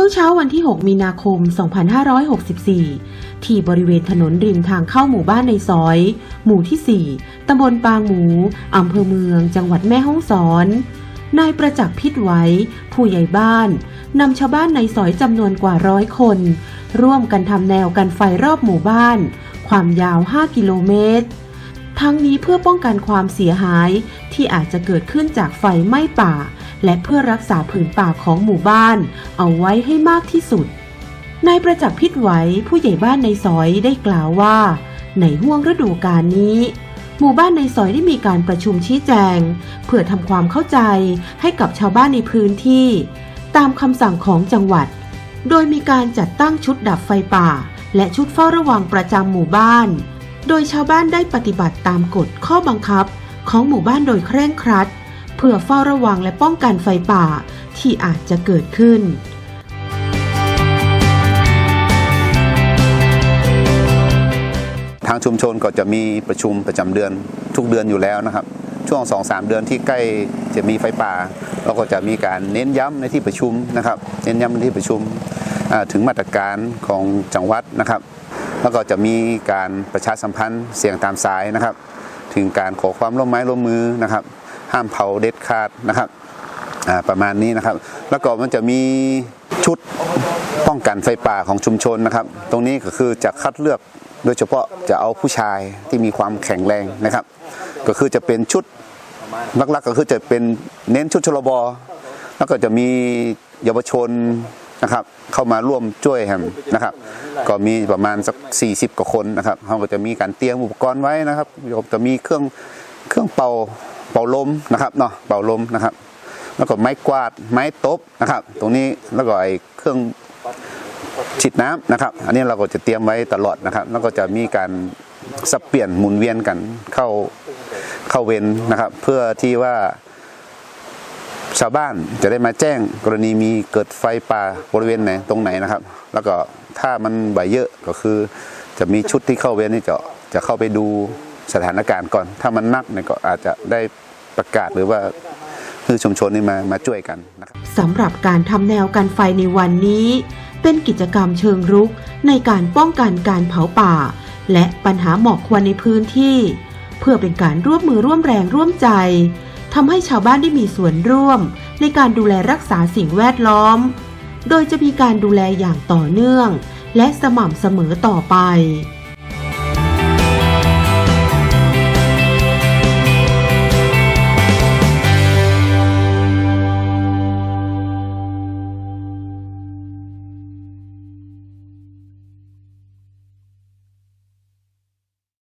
ช่วงเช้าวันที่ 6 มีนาคม 2564 ที่บริเวณถนนริมทางเข้าหมู่บ้านในซอย หมู่ที่ 4 ตำบลปางหมู อำเภอเมือง จังหวัดแม่ฮ่องสอน นายประจักษ์พิษไว้ ผู้ใหญ่บ้าน นำชาวบ้านในซอยจำนวนกว่าร้อยคน ร่วมกันทำแนวกันไฟรอบหมู่บ้าน ความยาว 5 กิโลเมตร ทั้งนี้เพื่อป้องกันความเสียหายที่อาจจะเกิดขึ้นจากไฟไหม้ป่า และเพื่อรักษาผืนป่าของหมู่บ้าน เอาไว้ให้มากที่สุด นายประจักษ์พิษไหวผู้ใหญ่บ้านในซอยได้กล่าวว่า ในห่วงฤดูกาลนี้ หมู่บ้านในซอยได้มีการประชุมชี้แจง เพื่อทำความเข้าใจให้กับชาวบ้านในพื้นที่ ตามคำสั่งของจังหวัด โดยมีการจัดตั้งชุดดับไฟป่า และชุดเฝ้าระวังประจำหมู่บ้าน โดยชาวบ้านได้ปฏิบัติตามกฎข้อบังคับของหมู่บ้านโดยเคร่งครัด เพื่อเฝ้าระวังและป้องกันไฟป่าที่อาจจะเกิดขึ้นทางชุมชนก็จะมีประชุมประจำเดือนทุกเดือนอยู่แล้วนะครับ ช่วง 2-3 เดือนที่ใกล้จะมีไฟป่า เราก็จะมีการเน้นย้ำในที่ประชุมนะครับ เน้นย้ำในที่ประชุมถึงมาตรการของจังหวัดนะครับ แล้วก็จะมีการประชาสัมพันธ์เสียงตามสายนะครับ ถึงการขอความร่วมไม้ร่วมมือนะครับ ห้ามเผาเด็ดขาดนะครับประมาณนี้นะครับ แล้วก็มันจะมีชุดป้องกันไฟป่าของชุมชนนะครับ ตรงนี้ก็คือจะคัดเลือกโดยเฉพาะจะเอาผู้ชายที่มีความแข็งแรงนะครับ ก็คือจะเป็นชุดหลักๆก็คือจะเป็นเน้นชุดชลบแล้วก็จะมีเยาวชน นะครับ เข้ามาร่วมช่วยแฮมนะครับ ก็มีประมาณสัก 40 กว่าคนนะครับเขาก็จะมีการเตรียมอุปกรณ์ไว้นะครับจะมีเครื่องเครื่องเป่าเป่าลมนะครับเนาะเป่าลมนะครับ แล้วก็ไม้กวาดไม้ตบนะครับ ตรงนี้แล้วก็ไอ้เครื่องฉีดน้ำนะครับ อันนี้เราก็จะเตรียมไว้ตลอดนะครับ แล้วก็จะมีการสับเปลี่ยนหมุนเวียนกันเข้าเข้าเวรนะครับ เพื่อที่ว่า ชาวบ้านจะได้มาแจ้งกรณีมีเกิดไฟป่าบริเวณไหนตรงไหนนะครับ แล้วก็ถ้ามันใบเยอะก็คือ จะมีชุดที่เข้าเวรนี่จะจะเข้าไปดูสถานการณ์ก่อน ถ้ามันนักเนี่ยก็อาจจะได้ประกาศหรือว่าคือชุมชนนี่มามาช่วยกันนะครับสำหรับการทำแนวกันไฟในวันนี้ เป็นกิจกรรมเชิงรุกในการป้องกันการเผาป่า และปัญหาหมอกควันในพื้นที่ เพื่อเป็นการร่วมมือร่วมแรงร่วมใจ ทำให้ชาวบ้านได้มีส่วนร่วม ในการดูแลรักษาสิ่งแวดล้อม โดยจะมีการดูแลอย่างต่อเนื่อง และสม่ำเสมอต่อไป